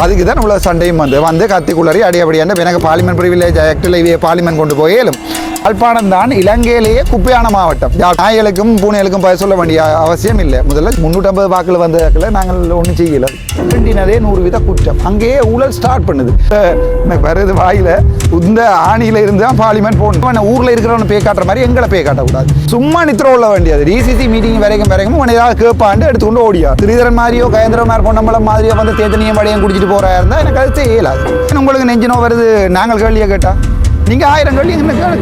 அதுக்கு தான் இவ்வளோ சண்டையும் வந்து. வந்து கத்திக்குள்ளறி அடியபடியான எனக்கு பார்லிமெண்ட் பிரிவிலேஜ் ஆக்டில் இவைய பார்லிமெண்ட் கொண்டு போயிலும் யாழ்ப்பாணம் தான் இலங்கையிலேயே குப்பையான மாவட்டம். நாய்களுக்கும் பூனைகளுக்கும் பய சொல்ல வேண்டிய அவசியம் இல்லை. முதல்ல முன்னூற்றம்பது வாக்கில் வந்த நாங்கள் ஒன்றும் செய்யல. வேண்டினதே நூறு வித குற்றம். அங்கேயே ஊழல் ஸ்டார்ட் பண்ணுது. எனக்கு வருது வாயில இந்த ஆணியில இருந்து தான் பார்லிமெண்ட் போகணும். ஊரில் ஊர்ல இருக்கிறவன பே காட்டுற மாதிரி எங்களை பே காட்டக்கூடாது. சும்மா நித்திர உள்ள வேண்டியது. டிசிசி மீட்டிங் வரைக்கும் வரைக்கும் உன்னை ஏதாவது கேட்பாண்டு எடுத்துக்கொண்டு ஓடியா. ஸ்ரீதரன் மாதிரியோ கயந்திர மாதிரி பொன்னம்பலம் மாதிரியோ வந்து தேத்தனியம் வடையும் குடிச்சிட்டு போறா இருந்தா எனக்கு அது செய்யலாது. உங்களுக்கு நெஞ்சினோ வருது நாங்கள் கேள்வியை கேட்டா? நீங்க ஆயிரம் கேளு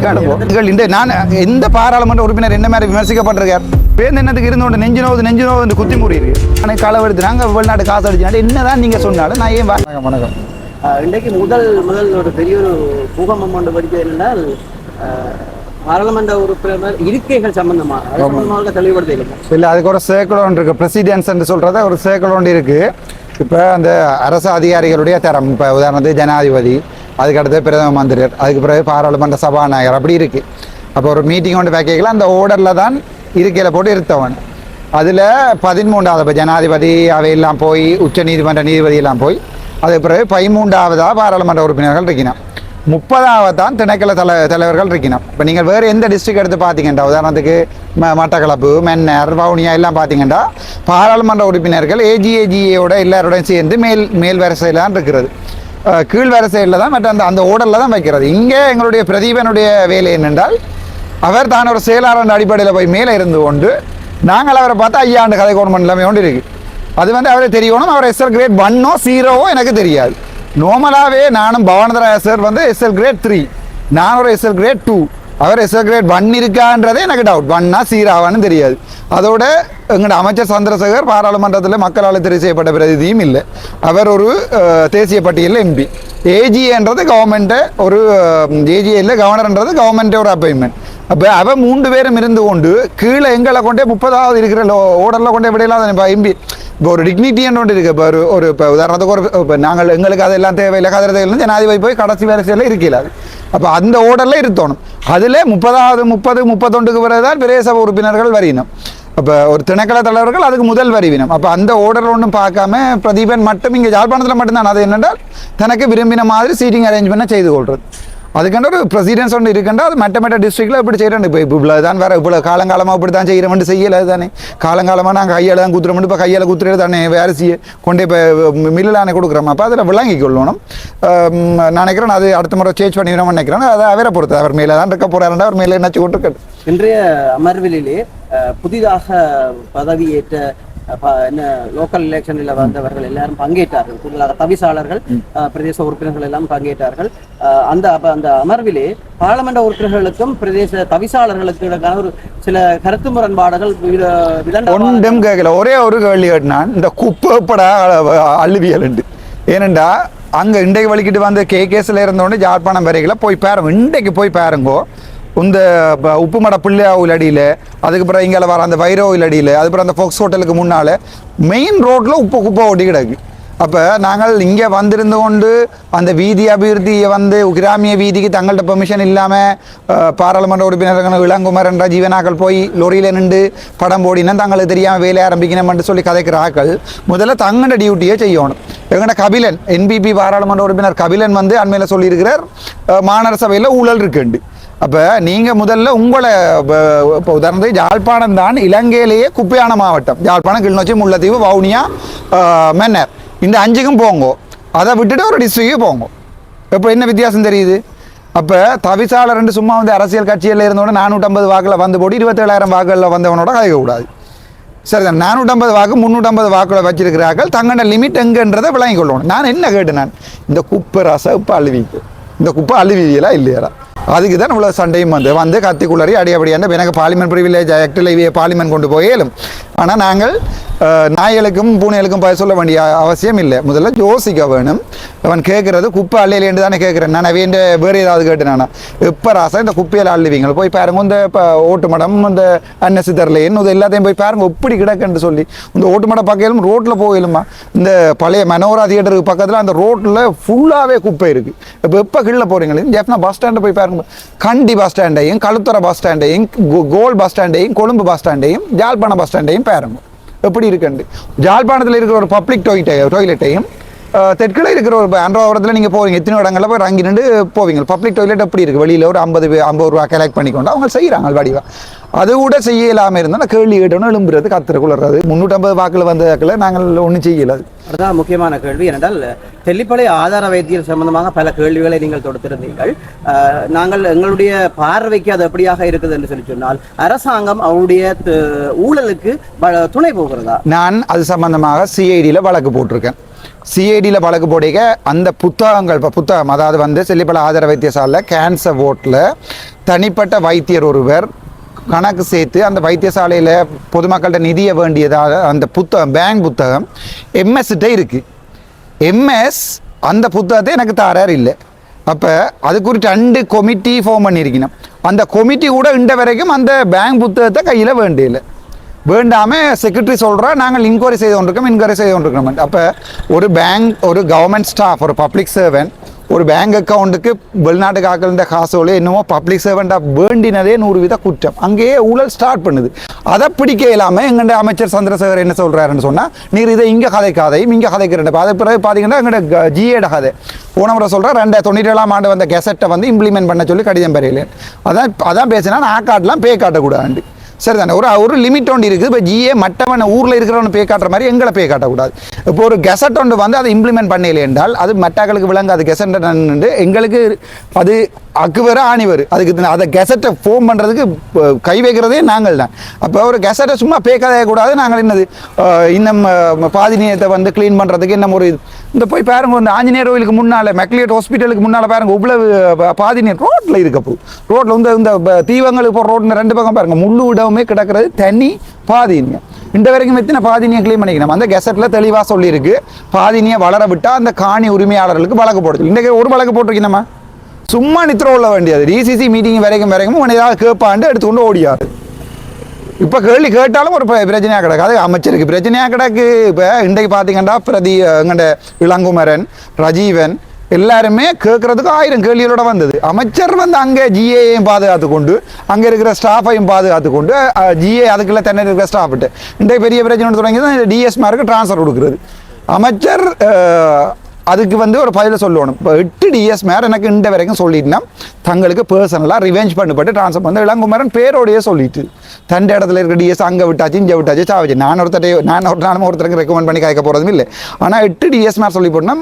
கேளுங்க நீங்கள் இந்த நான் எந்த பாராளுமன்ற உறுப்பினர் என்ன மாதிரி விமர்சிக்கப்பட்டிருக்கார்? பேருந்து என்னத்துக்கு இருந்தோண்டு நெஞ்சு நோவுது நெஞ்சு நோவுது குத்தி முறியிருக்கு ஆனால் களவெடுத்து நாங்கள் வெளிநாட்டு காசு அடிச்சுனாலும் என்னதான் நீங்க சொன்னாலும் நான் ஏன் வணக்கம் வணக்கம். இன்றைக்கு முதல் முதல் ஒரு பெரிய ஒரு பூகம்பம் படித்தது என்னென்றால் ஆஹ் பாராளுமன்ற உறுப்பினர் இருக்கைகள் சம்பந்தமாக சம்பந்தமாக தெளிவுபடுத்த இல்லை அதுக்கு ஒரு சேக்கல் ஒன்று இருக்குது பிரசிடென்ஸ் என்று சொல்கிறத ஒரு சேக்கல் ஒன்று இருக்குது இப்போ அந்த அரசு அதிகாரிகளுடைய தரம் இப்போ உதாரணத்துக்கு ஜனாதிபதி அதுக்கடுத்து பிரதம மந்திரியர் அதுக்கு பிறகு பாராளுமன்ற சபாநாயகர் அப்படி இருக்குது அப்போ ஒரு மீட்டிங் ஒன்று வைக்கல அந்த ஓர்டரில் தான் இருக்கையில் போட்டு இருத்தவன். அதில் பதிமூன்றாவது இப்போ ஜனாதிபதி அவையெல்லாம் போய் உச்ச நீதிமன்ற நீதிபதியெல்லாம் போய் அதுக்கு பிறகு பதிமூன்றாவதாக பாராளுமன்ற உறுப்பினர்கள் இருக்கணும் முப்பதாவது தான் திணைக்கள தலை தலைவர்கள் இருக்கணும் இப்போ நீங்கள் வேறு எந்த டிஸ்ட்ரிக்ட் எடுத்து பார்த்தீங்கன்னா உதாரணத்துக்கு ம மட்டக்களப்பு மென்னர் வவுனியா எல்லாம் பார்த்தீங்கன்னா பாராளுமன்ற உறுப்பினர்கள் ஏஜிஏஜிஏயோட எல்லாரோடையும் சேர்ந்து மேல் மேல் வரிசையில் தான் இருக்கிறது. அஹ் சைடில் தான் மற்ற அந்த அந்த ஓடலில் தான் வைக்கிறது. இங்கே எங்களுடைய பிரதீபனுடைய வேலை என்னென்றால் அவர் தான் ஒரு செயலாளர் அடிப்படையில் போய் மேலே இருந்து கொண்டு நாங்கள் அவரை பார்த்தா ஐயாண்டு கதை கவர்மெண்ட் எல்லாமே கொண்டு இருக்கு. அது வந்து அவரை தெரியணும் அவர் எஸ்எல் கிரேட் ஒன்னோ ஜீரோவோ எனக்கு தெரியாது. நார்மலாகவே நானும் பவானந்தராய சார் வந்து எஸ்எல் கிரேட் த்ரீ நான் ஒரு எஸ்எல் கிரேட் டூ அவர் எஸ்எல் கிரேட் ஒன் இருக்கான்றதே எனக்கு டவுட் ஒன்னா சீராவான்னு தெரியாது. அதோட எங்களோட அமைச்சர் சந்திரசேகர் பாராளுமன்றத்தில் மக்களால் தெரிவு செய்யப்பட்ட பிரதிநிதியும் இல்லை. அவர் ஒரு தேசிய பட்டியலில் எம்பி ஏஜிஏன்றது கவர்மெண்ட்டு ஒரு ஏஜிஏல கவர்னர்ன்றது கவர்மெண்ட்டே ஒரு அப்பாயின்மெண்ட் அப்போ அவன் மூன்று பேரும் இருந்து கொண்டு கீழே எங்களை கொண்டே முப்பதாவது இருக்கிற ஓடரில் கொண்டே விடையில்லாத எம்பி இப்போ ஒரு டிக்னிட்டின்னு ஒன்று இருக்குது இப்போ ஒரு ஒரு இப்போ உதாரணத்துக்கு ஒரு இப்போ நாங்கள் எங்களுக்கு அதெல்லாம் தேவையில்லை கதிர தேவையில்லை ஜனாதிபதி போய் கடைசி வரிசையில் இருக்கல அப்போ அந்த ஓடரில் இருத்தணும். அதில் முப்பதாவது முப்பது முப்பத்தொண்டுக்கு பிறகுதான் பிரதேச சபை உறுப்பினர்கள் வரையணும் அப்போ ஒரு திணைக்கள தலைவர்கள் அதுக்கு முதல் வரிவினம் அப்போ அந்த ஓர்டர் ஒன்றும் பார்க்காம பிரதீபன் மட்டும் இங்கே யாழ்ப்பாணத்தில் மட்டும்தான். அது என்னென்றால் தனக்கு விரும்பின மாதிரி சீட்டிங் அரேஞ்ச்மெண்ட்டை செய்து கொள்வது அதுக்கான ஒரு பிரசிடென்ஸ் ஒன்று இருக்குண்டா அது மற்ற மற்ற டிஸ்ட்ரிக்டில் இப்படி செய்கிறேன் இப்போ இவ்வளோ தான் வேறு இவ்வளோ காலங்காலமாக இப்படி தான் செய்கிறோம்னு செய்யலை தானே காலங்காலமாக நாங்கள் கையால் தான் குத்துறோம். இப்போ கையால் குத்துறது தானே வேறு செய்ய கொண்டு இப்போ மில்லானே கொடுக்குறோம். அப்போ அதில் விளங்கி கொள்ளணும். நான் நினைக்கிறேன் அது அடுத்த முறை சேஞ்ச் பண்ணிடுறோம்னு நினைக்கிறேன். அதை அவரை பொறுத்து. அவர் மேலே தான் இருக்க போகிறாருண்டா அவர் மேலே என்னாச்சு கொண்டு இன்றைய அமர்விலே புதிதாக பதவியேற்ற என்ன லோக்கல் எலெக்ஷனில் வந்தவர்கள் எல்லாரும் பங்கேற்றார்கள். கூடுதலாக தவிசாளர்கள் பிரதேச உறுப்பினர்கள் எல்லாம் பங்கேற்றார்கள். அந்த அந்த அமர்விலே பாராளுமன்ற உறுப்பினர்களுக்கும் பிரதேச தவிசாளர்களுக்கு இடைக்கான ஒரு சில கருத்து முரண்பாடுகள் ஒன்றும் கேட்கல. ஒரே ஒரு கேள்வி கேட்டினான் இந்த குப்பைப்பட அழுவியல் ஏனண்டா அங்கே இன்றைக்கு வலிக்கிட்டு வந்து கேகேஸில் இருந்தோடனே ஜாழ்ப்பாணம் வரைகளை போய் பாருங்க. இன்றைக்கு போய் பாருங்கோ. இந்த ப- உப்புமட பிள்ளையாவில் அடியில் அதுக்கப்புறம் இங்கே வர அந்த வைரோவில் அடியில் அதுக்கப்புறம் அந்த ஃபோக்ஸ் ஹோட்டலுக்கு முன்னால் மெயின் ரோட்டில் உப்பு குப்பை ஒட்டி கிடக்கு. அப்போ நாங்கள் இங்கே வந்திருந்து கொண்டு அந்த வீதி அபிவிருத்தியை வந்து கிராமிய வீதிக்கு தங்கள்கிட்ட பெர்மிஷன் இல்லாமல் பாராளுமன்ற உறுப்பினர்கள் என்ற ஜீவனாக்கள் போய் லொரியில் நின்று படம் போடினா தங்களுக்கு தெரியாமல் வேலை ஆரம்பிக்கணும்னு சொல்லி கதைக்கிற ஆக்கள் முதல்ல தங்கட டியூட்டியை செய்யணும். எங்கட கபிலன் என்பிபி பாராளுமன்ற உறுப்பினர் கபிலன் வந்து அண்மையில் சொல்லியிருக்கிறார் அஹ், மாநகர சபையில் ஊழல் இருக்குண்டு அப்போ நீங்கள் முதல்ல உங்களை இப்போ உதாரணத்துக்கு ஜாழ்ப்பாணம் தான் இலங்கையிலேயே குப்பையான மாவட்டம். ஜாழ்ப்பாணம் கிளிநொச்சி முல்லைத்தீவு வவுனியா மென்னர் மன்னர். இந்த அஞ்சுக்கும் போங்கோ. அதை விட்டுட்டு ஒரு டிஸ்ட்ரிக்கு போங்கோ. இப்போ என்ன வித்தியாசம் தெரியுது? அப்போ தவிசாளர் ரெண்டு சும்மா வந்து அரசியல் கட்சியில் இருந்தோட நானூற்றம்பது வாக்கில் வந்து போட்டு இருபத்தேழாயிரம் வாக்குகளில் வந்தவனோட கதைக்கக்கூடாது சரி தான் நானூற்றம்பது வாக்கு முந்நூற்றம்பது வாக்குல வச்சிருக்கிறார்கள். தங்களோட லிமிட் எங்கன்றதை விளங்கி கொள்ளணும். நான் என்ன கேட்டேன் நான்? இந்த குப்பை ரசம் இப்போ அழுவிக்கு. இந்த குப்பை அழுவியலா இல்லையா அதுக்கு தான் இவ்வளோ சண்டையும் வந்து. வந்து கத்திக்குள்ளறி அடியபடியான எனக்கு பார்லிமெண்ட் ப்ரிவிலேஜ் ஆக்டில் இவைய பார்லிமெண்ட் கொண்டு போயிலும். ஆனால் நாங்கள் நாய்களுக்கும் பூனைகளுக்கும் பய சொல்ல வேண்டிய அவசியம் இல்லை. முதல்ல யோசிக்க வேணும். அவன் கேட்குறது குப்பை அள்ளையிலேருந்து தானே கேட்குறேன் நான் அவையண்ட வேறு ஏதாவது கேட்டேன் இப்போ ராசா இந்த குப்பையில் அள்ளுவீங்க போய் பாருங்க இந்த இப்போ ஓட்டு மடம் இந்த அன்னசித்தர்லேன் இது எல்லாத்தையும் போய் பாருங்க எப்படி கிடக்குன்னு சொல்லி. இந்த ஓட்டு மடம் பக்கையிலும் ரோட்டில் போயிலுமா இந்த பழைய மனோரா தியேட்டருக்கு பக்கத்தில் அந்த ரோட்டில் ஃபுல்லாகவே குப்பை இருக்குது இப்போ எப்போ கீழே போகிறீங்களே ஜெஃப்னா பஸ் ஸ்டாண்டை போய் பாருங்க. கண்டி பஸ் ஸ்டாண்டையும் கழுத்துறை பஸ் ஸ்டாண்டையும் கோல் பஸ் ஸ்டாண்டையும் கொழும்பு பஸ் ஸ்டாண்டையும் ஜாழ்ப்பாணம் பஸ் ஸ்டாண்டையும் பாருங்க. எப்படி இருக்குண்டு ஜாழ்ப்பாணத்தில் இருக்கிற ஒரு பப்ளிக் டொய்லெட்டையும் தெற்குல இருக்கிற ஒரு அன்றாவரத்தில் நீங்கள் போவீங்க. எத்தனை இடங்கள்ல போய் இறங்கி நின்று போவீங்க. பப்ளிக் டாய்லெட் எப்படி இருக்குது வெளியில் ஒரு ஐம்பது ஐம்பது ரூபா கலெக்ட் பண்ணிக்கொண்டு அவங்க செய்கிறாங்க வடிவா. அது கூட செய்ய இல்லாமல் இருந்தால் கேள்வி கேட்டோன்னு எழும்புறது கத்துற குளறது முந்நூற்றம்பது வாக்கில் வந்த வாக்கில் நாங்கள் ஒன்றும் செய்யல. அதுதான் முக்கியமான கேள்வி. ஏனென்றால் தெல்லிப்பளை ஆதார வைத்தியர் சம்பந்தமாக பல கேள்விகளை நீங்கள் தொடுத்திருந்தீர்கள். நாங்கள் எங்களுடைய பார்வைக்கு அது எப்படியாக இருக்குது என்று சொல்லி சொன்னால் அரசாங்கம் அவருடைய ஊழலுக்கு துணை போகிறதா? நான் அது சம்பந்தமாக சிஐடியில் வழக்கு போட்டிருக்கேன். சிஐடியில் வழக்கு போடிக்க அந்த புத்தகங்கள் இப்போ புத்தகம் அதாவது வந்து செல்லிப்பல ஆதார வைத்தியசாலையில் கேன்சர் ஓட்டில் தனிப்பட்ட வைத்தியர் ஒருவர் கணக்கு சேர்த்து அந்த வைத்தியசாலையில் பொதுமக்கள்கிட்ட நிதிய வேண்டியதாக அந்த புத்தகம் பேங்க் புத்தகம் எம்எஸ்கிட்ட இருக்குது எம்எஸ் அந்த புத்தகத்தை எனக்கு தாரார் இல்லை. அப்போ அது குறித்து ரெண்டு கொமிட்டி ஃபார்ம் பண்ணியிருக்கணும் அந்த கொமிட்டி கூட இன்ற வரைக்கும் அந்த பேங்க் புத்தகத்தை கையில் வேண்டியில்லை வேண்டாம செக்ரட்டரி சொல்கிறா நாங்கள் இன்கொயரி செய்து கொண்டிருக்கோம் இன்கொயரி செய்து கொண்டிருக்கோம் அப்போ ஒரு பேங்க் ஒரு கவர்மெண்ட் ஸ்டாஃப் ஒரு பப்ளிக் சர்வெண்ட் ஒரு பேங்க் அக்கௌண்ட்டுக்கு வெளிநாட்டு காக்கிற காசோல என்னமோ பப்ளிக் சர்வெண்ட்டாக வேண்டினதே நூறு வித குற்றம். அங்கேயே ஊழல் ஸ்டார்ட் பண்ணுது. அதை பிடிக்க இல்லாமல் எங்கள்ட அமைச்சர் சந்திரசேகர் என்ன சொல்கிறாருன்னு சொன்னால் நீர் இதை இங்கே கதைக்காதையும் இங்கே கதைக்கிறேன். அதை பிறகு பார்த்தீங்கன்னா எங்கள்ட ஜிஏட கதை. போன முறை சொல்கிறேன் ரெண்டாயிரத்தி தொண்ணூற்றி ஏழாம் ஆண்டு வந்த கெசட்டை வந்து இம்ப்ளிமெண்ட் பண்ண சொல்லி கடிதம் பெறையில அதான் அதான் பேசினா நான் காட்டலாம் பே காட்டக்கூடாது சரி தானே ஒரு ஒரு லிமிட் ஒன்று இருக்குது இப்போ ஜிஏ மற்றவன் ஊரில் இருக்கிறவன் பே காட்டுற மாதிரி எங்களை பே காட்டக்கூடாது. இப்போ ஒரு கெசட் ஒன்று வந்து அதை இம்ப்ளிமெண்ட் பண்ணல என்றால் அது மற்றவர்களுக்கு விளங்காது. கெசட் எங்களுக்கு அது அக்கு ஆணிவர். அதுக்கு அதை கெசட்டை ஃபோம் பண்ணுறதுக்கு கை வைக்கிறதே நாங்கள் தான். அப்போ ஒரு கெசட்டை சும்மா பேக்காதே கூடாது நாங்கள் என்னது இன்னும் பாதினியத்தை பாதி வந்து க்ளீன் பண்ணுறதுக்கு இன்னும் ஒரு இது. இந்த போய் பாருங்க இந்த ஆஞ்சநேயர் கோயிலுக்கு முன்னால் மெக்லியட் ஹாஸ்பிட்டலுக்கு முன்னால் பாருங்க இவ்வளவு பாதினியர் பாதி ரோட்டில் இருக்கப்போ ரோட்டில் வந்து இந்த தீவங்களுக்கு போகிற ரோட்டில் ரெண்டு பக்கம் பாருங்க முள்ளு விடவுமே கிடக்கிறது தனி பாதினியம் இந்த வரைக்கும் எத்தனை பாதினியை க்ளீன் பண்ணிக்கணும்? அந்த கெசட்டில் தெளிவாக சொல்லியிருக்கு. பாதினியை வளர விட்டால் அந்த காணி உரிமையாளர்களுக்கு வழக்கு போடுது. இன்றைக்கு ஒரு வழக்கு போட்டிருக்கீங்கம்மா? சும்மா நித்திர உள்ள வேண்டியது. டிசிசி மீட்டிங் வரைக்கும் வரைக்கும் உன்னை ஏதாவது கேட்பாண்டு எடுத்துக்கொண்டு ஓடியாது. இப்போ கேள்வி கேட்டாலும் ஒரு பிரச்சனையாக கிடக்காது அமைச்சருக்கு பிரச்சனையாக கிடக்கு. இப்போ இன்றைக்கு பார்த்தீங்கன்னா பிரதி எங்கண்ட இளங்குமரன் ரஜீவன் எல்லாருமே கேட்குறதுக்கு ஆயிரம் கேள்விகளோட வந்தது. அமைச்சர் வந்து அங்கே ஜிஏயையும் பாதுகாத்து கொண்டு அங்கே இருக்கிற ஸ்டாஃபையும் பாதுகாத்து கொண்டு ஜிஏ அதுக்குள்ளே தென்னை இருக்கிற ஸ்டாஃப்ட்டு இன்றைக்கு பெரிய பிரச்சனை தொடங்கி தான் டிஎஸ்மாருக்கு ட்ரான்ஸ்ஃபர் கொடுக்குறது. அமைச்சர் அதுக்கு வந்து ஒரு பதில சொல்லணும். இப்போ எட்டு டிஎஸ் மேர் எனக்கு இந்த வரைக்கும் சொல்லிட்டுனா தங்களுக்கு பர்சனலாக ரிவெஞ்ச் பண்ணப்பட்டு ட்ரான்ஸ்ஃபர் பண்ண இளங்குமரன் பேரோடையே சொல்லிட்டு தண்ட இடத்துல இருக்கிற டிஎஸ் அங்கே விட்டாச்சு இங்கே விட்டாச்சு சாவச்சு நான் ஒருத்தரை நான் ஒரு நானும் ஒருத்தருக்கு ரெக்கமெண்ட் பண்ணி கேட்க போகிறதும் இல்லை. ஆனால் எட்டு டிஎஸ் மேர் சொல்லி போட்டோம்னா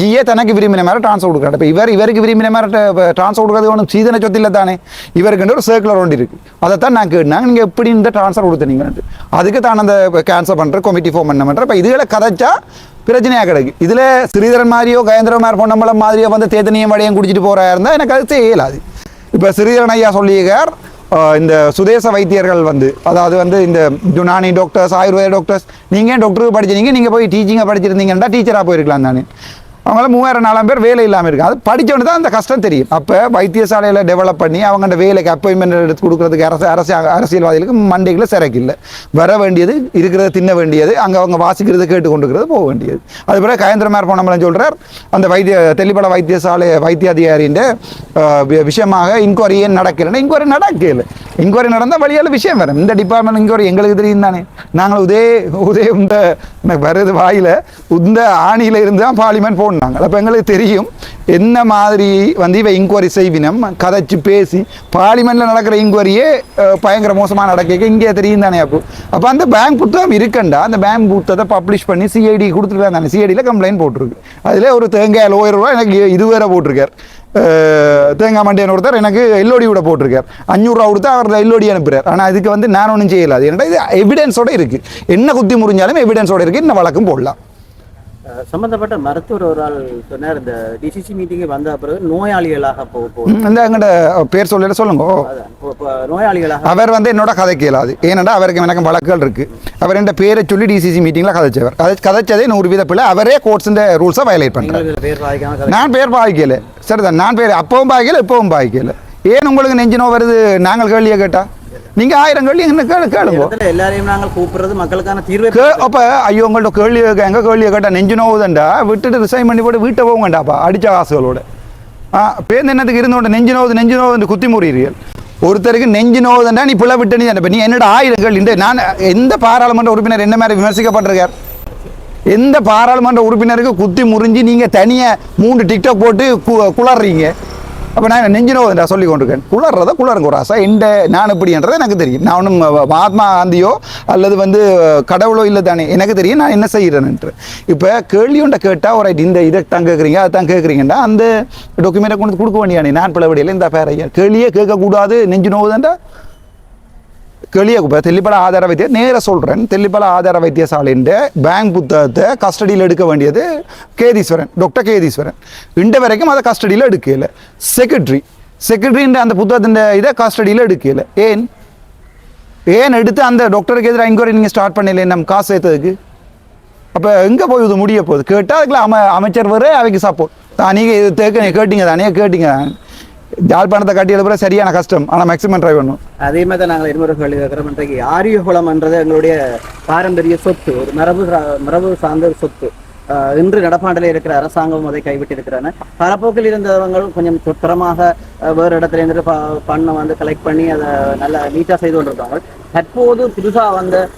ஜிஏ தனக்கு விரும்பின மாதிரி ட்ரான்ஸ்ஃபர் கொடுக்குறாரு. இப்போ இவர் இவருக்கு விரும்பின மாதிரி ட்ரான்ஸ்ஃபர் கொடுக்குறது ஒன்றும் சீதன சொத்தில் தானே. இவருக்கு ஒரு சர்க்குலர் ஒன்று இருக்குது அதை தான் நான் கேட்டாங்க நீங்கள் எப்படி இந்த ட்ரான்ஸ்ஃபர் கொடுத்தீங்கன்ட்டு அதுக்கு தான் அந்த கேன்சல் பண்ணுற கமிட்டி ஃபார்ம் பண்ண பண்ணுற இப்போ இதுகளை கதைச்சா பிரச்சனையாக கிடைக்கும் இதில் ஸ்ரீதரன் மாதிரியோ கயந்திரமார் பொன்னம்பலம் மாதிரியோ வந்து தேத்தனியம் வடையும் குடிச்சிட்டு போகிறா இருந்தால் எனக்கு அது செய்யலாது. இப்போ ஸ்ரீதரன் ஐயா சொல்லியிருக்கார் இந்த சுதேச வைத்தியர்கள் வந்து அதாவது வந்து இந்த யுனானி டாக்டர்ஸ் ஆயுர்வேத டாக்டர்ஸ் நீங்கள் டாக்டருக்கு படிச்சிருந்தீங்க? நீங்கள் போய் டீச்சிங்கை படிச்சிருந்தீங்கன்னா டீச்சராக போயிருக்கலாம் நான் அவங்கள மூவாயிரம் நாலாம் பேர் வேலை இல்லாமல் இருக்கும் அது படித்தவனு தான் அந்த கஷ்டம் தெரியும். அப்போ வைத்தியசாலையில் டெவலப் பண்ணி அவங்க வேலைக்கு அப்பாயின்மெண்ட் எடுத்து கொடுக்குறதுக்கு அரசு அரசு அரசியல்வாதிகளுக்கு மண்டைகளை சிறக்கில்லை வர வேண்டியது இருக்கிறத தின்ன வேண்டியது அங்கே அவங்க வாசிக்கிறது கேட்டு கொண்டுக்கிறது போக வேண்டியது. அது பிறகு கயந்திரமார் போனமலம் சொல்கிறார் அந்த வைத்திய தெளிப்பட வைத்தியசாலை வைத்திய அதிகாரியின் விஷயமாக இன்கொயரி ஏன் நடக்கிறேன் இன்கொயரி நடக்கல. இன்கொயரி நடந்தால் வழியால் விஷயம் வரும். இந்த டிபார்ட்மெண்ட் இன்கொயரி எங்களுக்கு தெரியும் தானே. நாங்கள் உதே உதே இந்த வருது வாயில் இந்த ஆணியில் இருந்து தான் பார்லிமெண்ட் போனாங்க அப்போ எங்களுக்கு தெரியும் என்ன மாதிரி வந்து இவ இன்கொயரி செய்வினம் கதைச்சு பேசி பார்லிமெண்ட்டில் நடக்கிற இன்கொயரியே பயங்கர மோசமாக நடக்க இங்கே தெரியும் தானே அப்போ. அப்போ அந்த பேங்க் புத்தகம் இருக்கண்டா அந்த பேங்க் புத்தகத்தை பப்ளிஷ் பண்ணி சிஐடி கொடுத்துருக்காங்க தானே. சிஐடியில் கம்ப்ளைண்ட் போட்டிருக்கு. அதில் ஒரு தேங்காய் லோயர் ரூபா எனக்கு இதுவேற போட்டிருக்கார். தேங்காய் மண்டியன் ஒருத்தர் எனக்கு எல்லோடி கூட போட்டிருக்கார். அஞ்சூறுரூவா கொடுத்து அவர் எல்லோடி அனுப்புகிறார் ஆனால் இதுக்கு வந்து நான் ஒன்றும் செய்யலாது ஏன்னா இது எவிடன்ஸோட இருக்குது என்ன குத்தி முறிஞ்சாலும் எவிடன்ஸோட இருக்குது இன்னும் வழக்கம் போடலாம். அஹ் சம்பந்தப்பட்ட மருத்துவர் ஒரு ஆள் சொன்னார் இந்த டிசிசி மீட்டிங்கு வந்த பிறகு நோயாளிகளாக போக போகுது ம், இந்த எங்கிட்ட பேர் சொல்லிட சொல்லுங்க. நோயாளிகளாக. அவர் வந்து என்னோட கதை கேளாது. ஏனென்றா அவருக்கு எனக்கு வழக்குகள் இருக்கு. அவர் என்ற பேரை சொல்லி டிசிசி மீட்டிங்கில் கதைச்சவர். கதை கதைச்சதே நூறு வீத பிள்ளை அவரே கோர்ட்ஸின் ரூல்ஸை வயலேட் பண்ணுறாரு நான் பேர் பாய்க்கல சரிதான். நான் பேர் அப்பவும் பாய்க்கல இப்பவும் பாய்க்கல ஏன் உங்களுக்கு நெஞ்சு நோய் வருது? நாங்கள் கேள்வியை கேட்டா? நீங்க ஆயிரம் கேள்வி என்ன கேளு கேளுங்க. எல்லாரையும் நாங்கள் கூப்பிடுறது மக்களுக்கான தீர்வை அப்போ ஐயோ உங்கள்ட்ட கேள்வி எங்க கேள்வியை கேட்டா நெஞ்சு நோவுதண்டா? விட்டுட்டு ரிசைன் பண்ணி போட்டு வீட்டை போங்கண்டாப்பா அடிச்ச காசுகளோட. ஆ பேருந்து என்னத்துக்கு இருந்தோட நெஞ்சு நோவுது நெஞ்சு நோவுது குத்தி முறியீர்கள் ஒருத்தருக்கு நெஞ்சு நோவுதண்டா நீ பிள்ளை விட்டு நீ நீ என்னோட ஆயிரம் கேள்வி? நான் எந்த பாராளுமன்ற உறுப்பினர் என்ன மாதிரி விமர்சிக்கப்பட்டிருக்கார்? எந்த பாராளுமன்ற உறுப்பினருக்கு குத்தி முறிஞ்சு நீங்கள் தனியாக மூன்று டிக்டாக் போட்டு கு- குளறீங்க அப்போ நான் நெஞ்சினோ நான் சொல்லி கொண்டிருக்கேன். குளறத குளருங்க ஒரு ஆசை இந்த நான் இப்படின்றதை எனக்கு தெரியும். நான் ஒன்றும் மகாத்மா காந்தியோ அல்லது வந்து கடவுளோ இல்லை தானே எனக்கு தெரியும் நான் என்ன செய்கிறேன்ட்டு இப்போ கேள்வி ஒன்றை கேட்டால் ஒரு இந்த இதை தான் கேட்குறீங்க அதை தான் கேட்குறீங்கன்னா அந்த டாக்குமெண்ட்டை கொண்டு கொடுக்க வேண்டியானே நான் பிளவடியில் இந்த பேரையா கேள்வியே கேட்கக்கூடாது நெஞ்சு நோவுதான்டா கேள்வியே இப்போ தெல்லிப்பல ஆதார வைத்திய நேர சொல்கிறேன் தெல்லிப்பல ஆதார வைத்தியசாலின் பேங்க் புத்தகத்தை கஸ்டடியில் எடுக்க வேண்டியது கேதீஸ்வரன் டாக்டர் கேதீஸ்வரன். இன்ற வரைக்கும் அதை கஸ்டடியில் எடுக்கல. செக்ரட்டரி செக்ரட்டரின்ற அந்த புத்தகத்தின் இதை கஸ்டடியில் எடுக்கல. ஏன்? ஏன் எடுத்து அந்த டாக்டருக்கு எதிராக இன்கொயரி நீங்கள் ஸ்டார்ட் பண்ணல நம்ம காசு சேர்த்ததுக்கு. அப்போ எங்கே போய் இது முடிய போகுது? கேட்டால் அதுக்குள்ள அம அமைச்சர் வர அவைக்கு சப்போர்ட் நீங்கள் இது தேக்க கேட்டீங்க தானே கேட்டீங்க. ஜாழ்ப்பாணத்தை கட்டி எழுப்புற சரியான கஷ்டம். ஆனால் மேக்ஸிமம் ட்ரை பண்ணும் அதே மாதிரி தான் நாங்கள் இருமுறை கேள்வி இன்றைக்கு இன்றைக்கு ஆரியகுளம்ன்றது எங்களுடைய பாரம்பரிய சொத்து. ஒரு மரபு சா- மரபு சார்ந்த சொத்து. இன்று நடப்பாண்டில் இருக்கிற அரசாங்கமும் அதை கைவிட்டு இருக்கிறாங்க பரப்போக்கில் இருந்தவங்களும் கொஞ்சம் சுத்தரமாக வேறு இடத்துல இருந்து ப- பண்ணை வந்து கலெக்ட் பண்ணி அதை நல்லா நீட்டாக செய்து கொண்டிருக்காங்க. தற்போது புதுசாக வந்த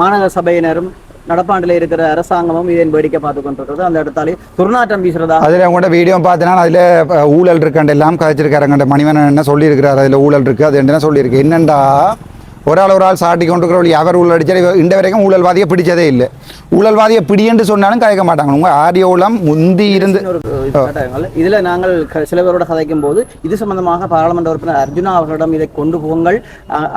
மாநகர சபையினரும் நடப்பாண்டில் இருக்கிற அரசாங்கமும் இதன் வேடிக்கை பார்த்து கொண்டிருக்கிறது. அந்த இடத்தாலே துர்நாற்றம் வீசுறதா? அதில் உங்கள்கிட்ட வீடியோ பார்த்தனா அதில் ஊழல் இருக்காண்டு எல்லாம் கதைச்சிருக்காருங்கண்ட மணிவண்ணன் என்ன சொல்லியிருக்கிறார் அதில் ஊழல் இருக்குது அது என்ன சொல்லியிருக்கு? என்னண்டா ஆள் சாட்டி கொண்டிருக்கிறவள் அவர் ஊழல் அடிச்சார் இந்த வரைக்கும் ஊழல்வாதியை பிடிச்சதே இல்லை. ஊழல்வாதியை பிடின்னு சொன்னாலும் கதைக்க மாட்டாங்க. உங்கள் ஆரியோளம் முந்தி இருந்து. இதுல நாங்கள் சில பேரோட கதைக்கும் போது இது சம்பந்தமாக பாராளுமன்ற உறுப்பினர் அர்ஜுனா அவர்களிடம் இதை கொண்டு போங்கள்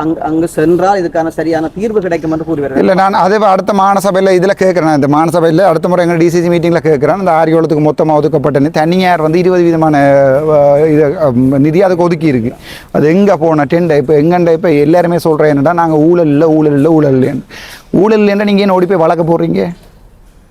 அங்கு அங்கு சென்றால் இதுக்கான சரியான தீர்வு கிடைக்கும் என்று கூறி வருகிறார் இல்லை நான் அதே அடுத்த மாநசபையில் இதில் கேட்குறேன். இந்த மாநசபையில் அடுத்த முறை எங்கள் டிசிசி மீட்டிங்கில் கேட்குறேன். இந்த ஆரியோளத்துக்கு மொத்தமாக ஒதுக்கப்பட்ட தனியார் வந்து இருபது விதமான இது நிதி அதுக்கு ஒதுக்கி இருக்கு. அது எங்கே போன டெண்டை இப்போ எங்கண்ட இப்போ எல்லாருமே சொல்கிறேன் என்னடா நாங்கள் ஊழல் இல்லை ஊழல் இல்லை ஊழல் இல்லைன்னு. ஊழல் இல்லைன்னா நீங்கள் என்ன ஓடி போய் வழக்கு போடுறீங்க?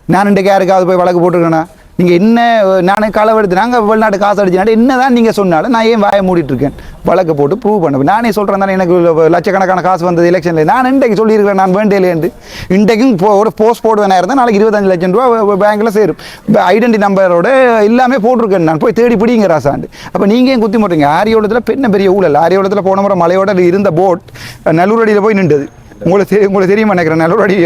நான் ரெண்டு யாருக்காவது போய் வழக்கு போட்டுருக்கேண்ணா நீங்கள் என்ன நானே களவு நாங்கள் வெளிநாட்டு காசு அடிச்சுனா என்ன தான் நீங்கள் சொன்னாலும் நான் ஏன் வாயை மூடிட்டு இருக்கேன் வழக்கு போட்டு ப்ரூவ் பண்ணுவேன் நானே சொல்கிறேன் தானே எனக்கு லட்சக்கணக்கான காசு வந்தது எலெக்ஷனில் நான் இன்றைக்கு சொல்லியிருக்கிறேன் நான் வேண்டியலேருந்து இன்றைக்கும் போ- ஒரு போஸ்ட் போடுவேனா இருந்தால் நாளைக்கு இருபத்தஞ்சு லட்சம் ரூபா பேங்க்கில் சேரும். ஐடென்டி நம்பரோட எல்லாமே போட்டிருக்கேன் நான். போய் தேடி பிடிங்க ராசாண்டு அப்போ நீங்கள் ஏன் குத்தி மாட்டீங்க ஆரியோளத்தில் பெண்ண பெரிய ஊழல். ஆரியோளத்தில் போன முறை மலையோட இருந்த போட் நல்லூரடியில் போய் நின்றது. உங்களுக்கு தெரியும் உங்களுக்கு தெரியுமா நினைக்கிறேன். நல்லபடி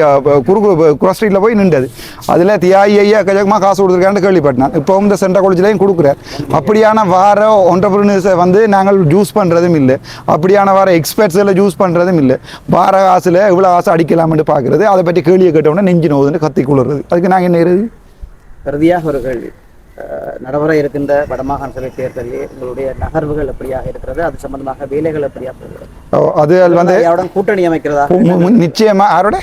குறுக்கு குரோஸ் ஸ்ட்ரீட்டில் போய் நின்றது. அதில் தியாயி ஐயா கஜகமாக காசு கொடுத்துருக்கான்னு கேள்விப்பட்டேன். இப்போ இந்த சென்ட்ரல் காலேஜ்லையும் கொடுக்குறார்? அப்படியான வார ஒன்றரை வந்து நாங்கள் ஜூஸ் பண்ணுறதும் இல்லை. அப்படியான வார எக்ஸ்பர்ட்ஸ் எல்லாம் ஜூஸ் பண்ணுறதும் இல்லை. வார காசில் இவ்வளோ காசு அடிக்கலாம்னு பார்க்குறது அதை பற்றி கேள்வியை கேட்டவுடனே நெஞ்சு நோதுன்னு கத்தி குளிர்றது. அதுக்கு நாங்கள் என்ன இருக்குது இறுதியாக ஒரு கேள்வி. நடைமுறை இருக்கின்ற வடமாகாண சபை தேர்தலில் உங்களுடைய நகர்வுகள் எப்படியாக இருக்கிறது? அது சம்பந்தமாக வேலைகள் எப்படியாக ஓ, அது வந்து யாருடன் கூட்டணி அமைக்கிறதா நிச்சயமா யாரோட?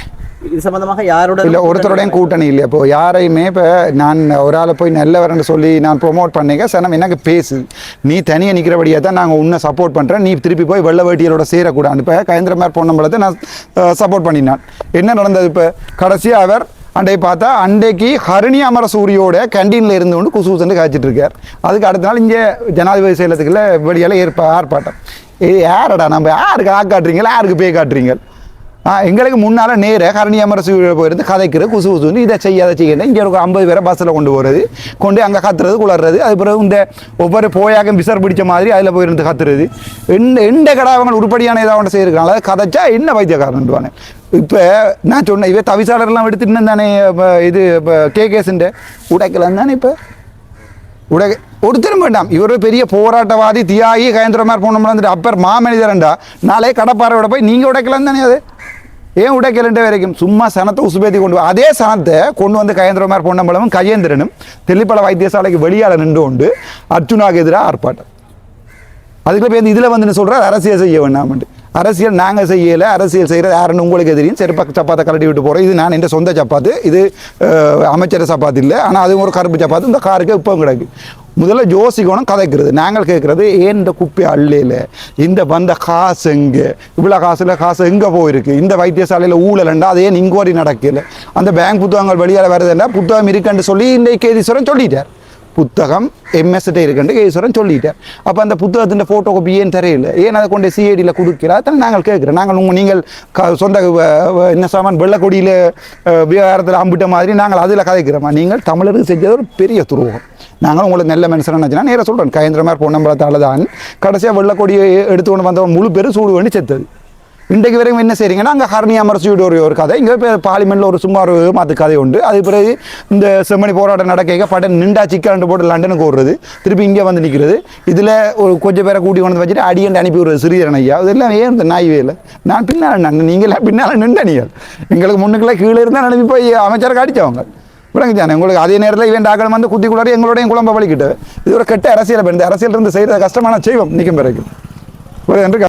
இது சம்பந்தமாக யாருடன் இல்லை ஒருத்தரோடையும் கூட்டணி இல்லை. இப்போ யாரையுமே இப்போ நான் ஒரு ஆளை போய் நல்லவர்னு சொல்லி நான் ப்ரொமோட் பண்ணிக்க சனம் எனக்கு பேசு. நீ தனியாக நிற்கிறபடியாக தான் நாங்கள் உன்னை சப்போர்ட் பண்ணுறேன் நீ திருப்பி போய் வெள்ள வேட்டியலோட சேரக்கூடாது. இப்போ கயந்திர மாதிரி பொண்ணம்பளத்தை நான் சப்போர்ட் பண்ணினான். என்ன நடந்தது இப்போ? கடைசியாக அவர் அண்டை பார்த்தா அண்டைக்கு ஹரிணி அமர சூரியோட கேன்டீனில் இருந்து கொண்டு குசுகுசுன்னு காய்ச்சிட்டு இருக்கார். அதுக்கு அடுத்த நாள் இங்கே ஜனாதிபதி செயலத்துக்குள்ள வெளியால் ஏற்ப ஆர்ப்பாட்டம். ஏ யாரடா நம்ம? யாருக்கு ஆ காட்டுறீங்களா யாருக்கு பேய் காட்டுறீங்க? ஆ எங்களுக்கு முன்னால் நேர கரணி அமரசு போயிருந்து கதைக்கிற குசு குசுன்னு இதை செய்ய அதை செய்யணும் இங்கே ஒரு ஐம்பது பேரை பஸ்ஸில் கொண்டு போகிறது கொண்டு அங்கே கத்துறது குளர்றது. அது பிறகு இந்த ஒவ்வொரு போயாக விசர் பிடிச்ச மாதிரி அதில் போயிருந்து கத்துறது. எந்த எந்த கடாவங்கள் உருப்படியான ஏதாவது ஒன்று செய்யிருக்காங்களா கதைச்சா என்ன வைத்தியக்காரன்டுவானே இப்போ நான் சொன்னேன் இவ தவிசாளர்லாம் எடுத்துட்டு தானே இப்போ இது இப்போ கே கேஸுண்டு உடைக்கலாம் தானே இப்போ? உடக ஒருத்தரும் வேண்டாம். இவர் பெரிய போராட்டவாதி தியாகி கயந்திரமார் போனோம்னா வந்துட்டு அப்பர் மாமனிதரண்டா. நாளே கடப்பாறையோட போய் நீங்கள் உடைக்கலாம் தானே அது? ஏன் உடைக்கலன்ற வரைக்கும்? சும்மா சனத்தை உசுபேத்தி கொண்டு அதே சனத்தை கொண்டு வந்து கயந்திரமார் பொன்னம்பலமும் கஜேந்திரனும் தெல்லிப்பல வைத்தியசாலைக்கு வெளியால் நின்று கொண்டு அர்ஜுனாக்கு எதிராக ஆர்ப்பாட்டம். அதுக்குள்ள போய் இதில் வந்து சொல்கிறார் அரசியல் செய்ய வேண்டாம்ட்டு அரசியல் நாங்கள் செய்யலை அரசியல் செய்கிறது யாருன்னு உங்களுக்கு தெரியும். செருப்பா சப்பாத்தை கலட்டி விட்டு போகிறோம் இது நான் என் சொந்த சப்பாத்து. இது அமைச்சர் சப்பாத்து இல்லை. ஆனால் அதுவும் ஒரு கருப்பு சப்பாத்து. இந்த காருக்கு இப்போ கிடக்கு. முதல்ல யோசிக்கணும் கதைக்கிறது. நாங்கள் கேட்குறது ஏன் இந்த குப்பை அள்ளையில்? இந்த வந்த காசு எங்கே? இவ்வளோ காசில் காசு எங்கே போயிருக்கு? இந்த வைத்தியசாலையில் ஊழலண்டா? அதே இங்கோரி நடக்கல? அந்த பேங்க் புத்தகங்கள் வெளியால் வருதுண்டா புத்தகம் இருக்குன்னு சொல்லி இந்த கேதீஸ்வரன் சொல்லிட்டார். புத்தகம் எம்எஸ்கிட்ட இருக்குன்ட்டு ஈஸ்வரன் சொல்லிட்டேன் அப்போ அந்த புத்தகத்தின் ஃபோட்டோ காப்பி ஏன் தெரியல? ஏன் அதை கொண்டு சிஐடியில் கொடுக்கிறா அதான் நாங்கள் கேட்குறோம். நாங்கள் உங்கள் நீங்கள் க சொந்த என்ன சாமான் வெள்ளக்கொடியில் விவகாரத்தில் அம்பிட்ட மாதிரி நாங்கள் அதில் கதைக்கிறோமா? நீங்கள் தமிழருக்கு செஞ்சது ஒரு பெரிய துருவம் நாங்கள் உங்களுக்கு நல்ல மனுஷன் நினச்சினா நேராக சொல்கிறேன் கயந்திரமார் பொன்னம்பலத்தால் தான். கடைசியாக வெள்ளக்கொடியை எடுத்து கொண்டு வந்தவன் முழு பேரும் சூடு வேண்டி செத்தது. இன்றைக்கு வரைக்கும் என்ன செய்கிறீங்கன்னா அங்கே ஹரணி அமர்ச்சி ஒரு ஒரு கதை. இங்கே இப்போ பார்லிமெண்ட்டில் ஒரு சும்மா ஒரு மாற்று கதை உண்டு. அது பிறகு இந்த செம்மணி போராட்டம் நடக்க படம் நின்றா சிக்கன் போட்டு லண்டனுக்கு ஓடுறது. திருப்பி இங்கே வந்து நிற்கிறது இதில் ஒரு கொஞ்சம் பேரை கூட்டி கொண்டு வச்சுட்டு அடியண்டு அனுப்பி விடுறது சிறியரன் ஐயா. இதெல்லாம் ஏன் இந்த நாய் வேலை? நான் பின்னால் நான் நீங்களாம் பின்னால் நின்றனியல் எங்களுக்கு முன்னுக்குள்ளே கீழே இருந்தால் அனுப்பி போய் அமைச்சருக்கு அடித்தவங்க விளங்குச்சானே உங்களுக்கு அதே நேரத்தில் இவன் டாக்கள் வந்து குத்தி கூட எங்களுடைய குழம்ப வலிக்கிட்டு இது ஒரு கெட்ட அரசியல் இந்த அரசியல் இருந்து செய்கிற கஷ்டமான செய்வோம் நிற்கும் பிறகு ஒரு என்று